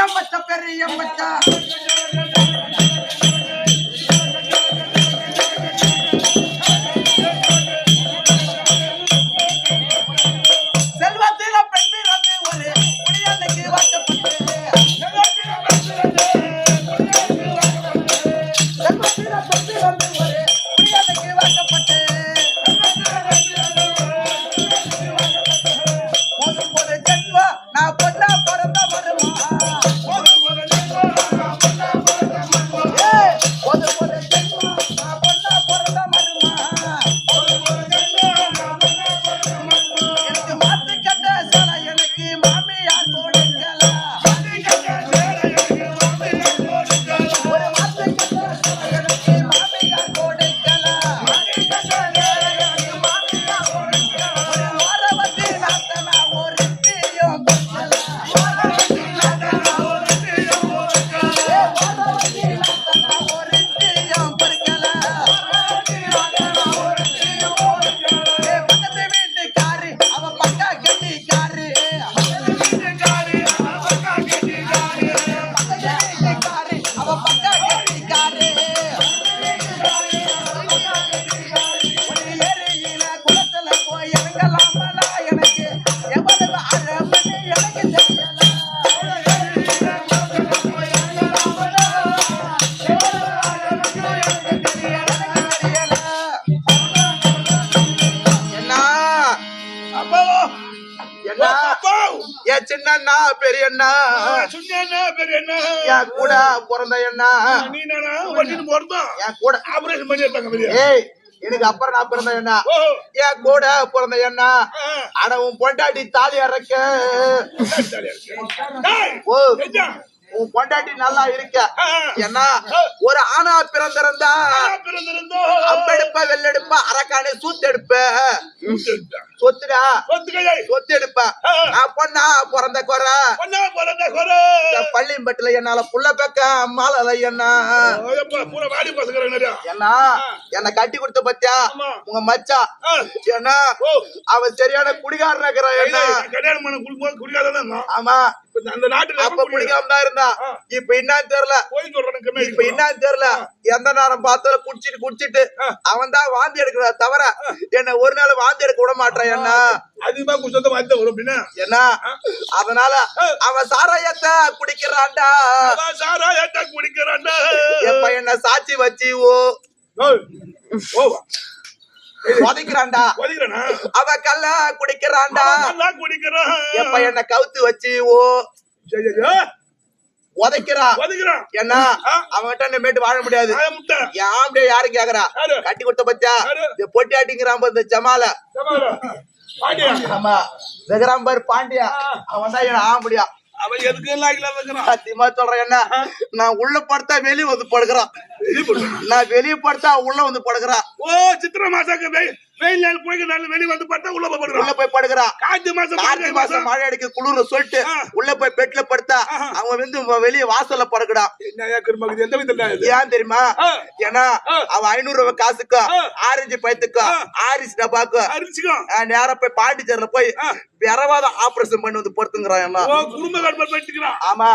நம்ம பெரிய மச்சா. என் சின்ன பெரியண்ணா சொன்னா பெரிய என்ன என் கூட பிறந்த அண்ணா. நீ நானா வட்டின்னு போறதா என் கூட. ஆபரேஷன் பண்ணி பெரிய ஏய் எனக்கு அப்புறம் நான் பிறந்த அண்ணா. என் கூட பிறந்த அண்ணா. ஆனா உன் பொண்டாட்டி தாலி அறக்க ஓ? உன் பொண்டாட்டி நல்லா இருக்க. என்ன ஒரு ஆணா பிறந்திருந்தா பிறந்திருந்தோ. அம்பெடுப்ப வெள்ளெடுப்ப. அரக்காணி சூத்தெடுப்ப. சொத்துடா. சொத்து எடுப்ப பொண்ணா பிறந்த குறை. பிறந்த குறை. என்னால புள்ள பக்க மாலல என்ன. என்ன கட்டி கொடுத்த பத்தியா. உங்க மச்சா. என்ன அவன் சரியான குடிகாரன் இருக்கிறான் என்ன கல்யாணம் பண்ண இருந்தான். ஆமா. அந்த நாட்டுல அப்ப பிடிக்காம தான் இருந்தான் ஆ. இப்ப என்னன்னு தெரியல. இப்ப என்னன்னு தெரியல. எந்த நேரம் பார்த்தாலும் குடிச்சிட்டு குடிச்சிட்டு. அவன் தான் வாந்தி எடுக்கிறத தவிர என்ன ஒரு நாள் வாந்தி எடுக்க விட மாட்டான் என்ன? அதிகமா குடிச்சத வாய்த்த வரும் அப்படின்னா என்ன? அதனால அவன் சாராயத்தை குடிக்கிறான்டா. அவன் சாரா ஏட்டா குடிக்கிறான்டா. எப்ப என்ன சாட்சி வச்சு ஓ, உதைக்கிறான்டா? அவன் கல்ல குடிக்கிறான்டா. குடிக்கிறான். எப்ப என்ன கவுத்து வச்சு ஓ. உதைக்கிறான் ஒதுக்குறான். என்ன அவன்கிட்ட இனிமேட்டு வாழ முடியாது. என் ஆம்பளை யாரும் கேக்குறா? கட்டி கொடுத்த பத்தியா பொட்டி ஆட்டிங்கிறான் இந்த ஜமால. பாண்டியா. ஆமா. பாண்டியா. அவன் தான் என் ஆம்படியா அவன் எதுக்கு இல்ல இருக்கிறான் சத்தியமா சொல்றேன் என்ன நான் உள்ள படுத்தா வெளிய வந்து படுக்கிறான். நான் வெளிய படுத்தா உள்ள வந்து படுக்கிறான். ஓ சித்திர மாசாக்கு வெயில் நாள் போய் நல்ல வெளிய வந்து பார்த்தா உள்ள போய் உள்ள போய் படுக்கிறான் காற்று மாசம் கார்த்திகை மாசம் மழை அடிக்க குளிர்னு சொல்லிட்டு. உள்ள போய் பெட்ல படுத்தா. அவன் வந்து வெளிய வாசல்ல கருமாக்குது எந்த இது ஏன் தெரியுமா. ஏன்னா ஆ. அவன் ஐநூறு ரூபாய் காசுக்கும் ஆ. ஆரஞ்சு பழத்துக்கும் ஆ. ஆரிஸ் டப்பாக்கும் அரிச்சுக்கோ ஆ, நேரா போய் பாண்டிச்சேரியில போய். பிறவாத ஆபரேஷன் பண்ணி வந்து பொறுத்துங்கிறான் குடும்ப ஆமா.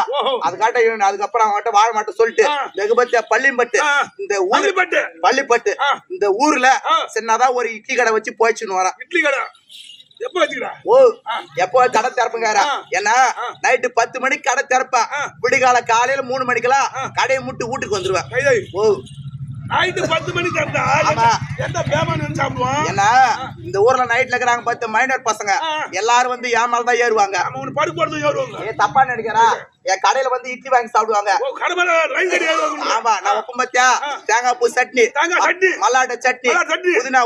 அதுக்காட்ட அதுக்கப்புறம் அவன்கிட்ட வாழ மாட்டேன் சொல்லிட்டு. வெகுபத்தியா பள்ளிம்பட்டு ஆ. இந்த ஊரு பள்ளிப்பட்டு பள்ளிப்பட்டு. இந்த ஊர்ல. சின்னதா ஒரு இட்லி கடை வச்சு போயிச்சுன்னு வரான் இட்லி கடை ஓ. எப்போ கடை திறப்புங்கார. ஏன்னா. நைட்டு பத்து மணிக்கு கடை திறப்பேன். விடிகால காலையில மூணு மணிக்கெல்லாம். கடையை முட்டு வீட்டுக்கு வந்துருவேன் ஓ நைட்டு பத்து மணிக்கு. எந்த பேமான் வந்து சாப்பிடுவான்? இந்த ஊர்ல நைட்ல இருக்கிறாங்க பத்து மைனர் பசங்க. எல்லாரும் வந்து மேலதான் ஏறுவாங்க. அவன் படுப்பு போறது ஏறுவாங்க. ஏ தப்பா நினைக்கிறா? என் கடையில வந்து இட்லி வாங்கி சாப்பிடுவாங்க. ஆமா நான் உப்பு மத்தியா. தேங்காய் பூ சட்னி. சட்னி. மல்லாட்ட சட்னி. புதினா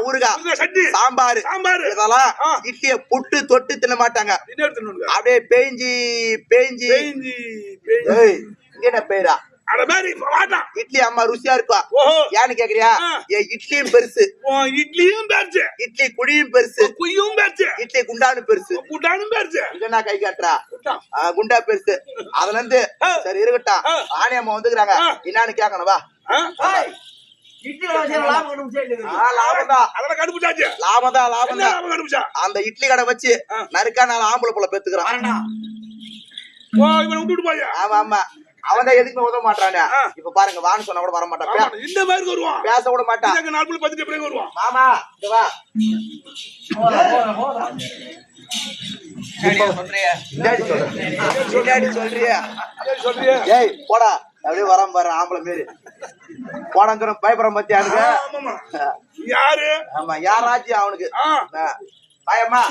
சட்னி. சாம்பார். சாம்பார். இதெல்லாம். இட்லிய புட்டு தொட்டு தின்ன மாட்டாங்க. அப்படியே பேஞ்சி பேஞ்சி. இங்க என்ன பேரா? அட மாதிரி இட்லி அம்மா ருசியா ஓஹோ. ஏன்னு கேக்குறியா. என் இட்லியும் பெருசு. இட்லியும் பேர்ச்சு இட்லி குழியும் பெருசு. குய்யும் பேர்ச்சு இட்லி குண்டானு பெருசு. கூட்டானும் பேர்ச்சு இதனா கை காட்டுறா? குண்டா. பெருசு. அதுல இருந்து. சரி இருக்கட்டும். ஆ. ஆணியம்மா வந்துக்கிறாங்க. என்னன்னு கேட்கணும் வா. அந்த இட்லி கடை வச்சு. நறுக்கா நாலு ஆம்பளை புள்ள பெத்துக்கிறான். வரண்டா ஓ இவனை விட்டுட்டு போயா? ஆமா ஆமா. அவன் தான் எதுக்குமே உதவ மாட்டானே. இப்ப பாருங்க வான்னு சொன்னா கூட வர மாட்டான் இந்த மாதிரி வருவான். பேச கூட மாட்டான். நாலு புள்ளி பத்து பிறகு வருவான். மாமா இங்க வா. போடா. அப்படியே வராம பாரு ஆம்பளை மாரி. போனங்கிற பயப்படுற பத்தி அவனுக்கு ஆமாமா யாரு? ஆமா யாராச்சும் அவனுக்கு. பயமா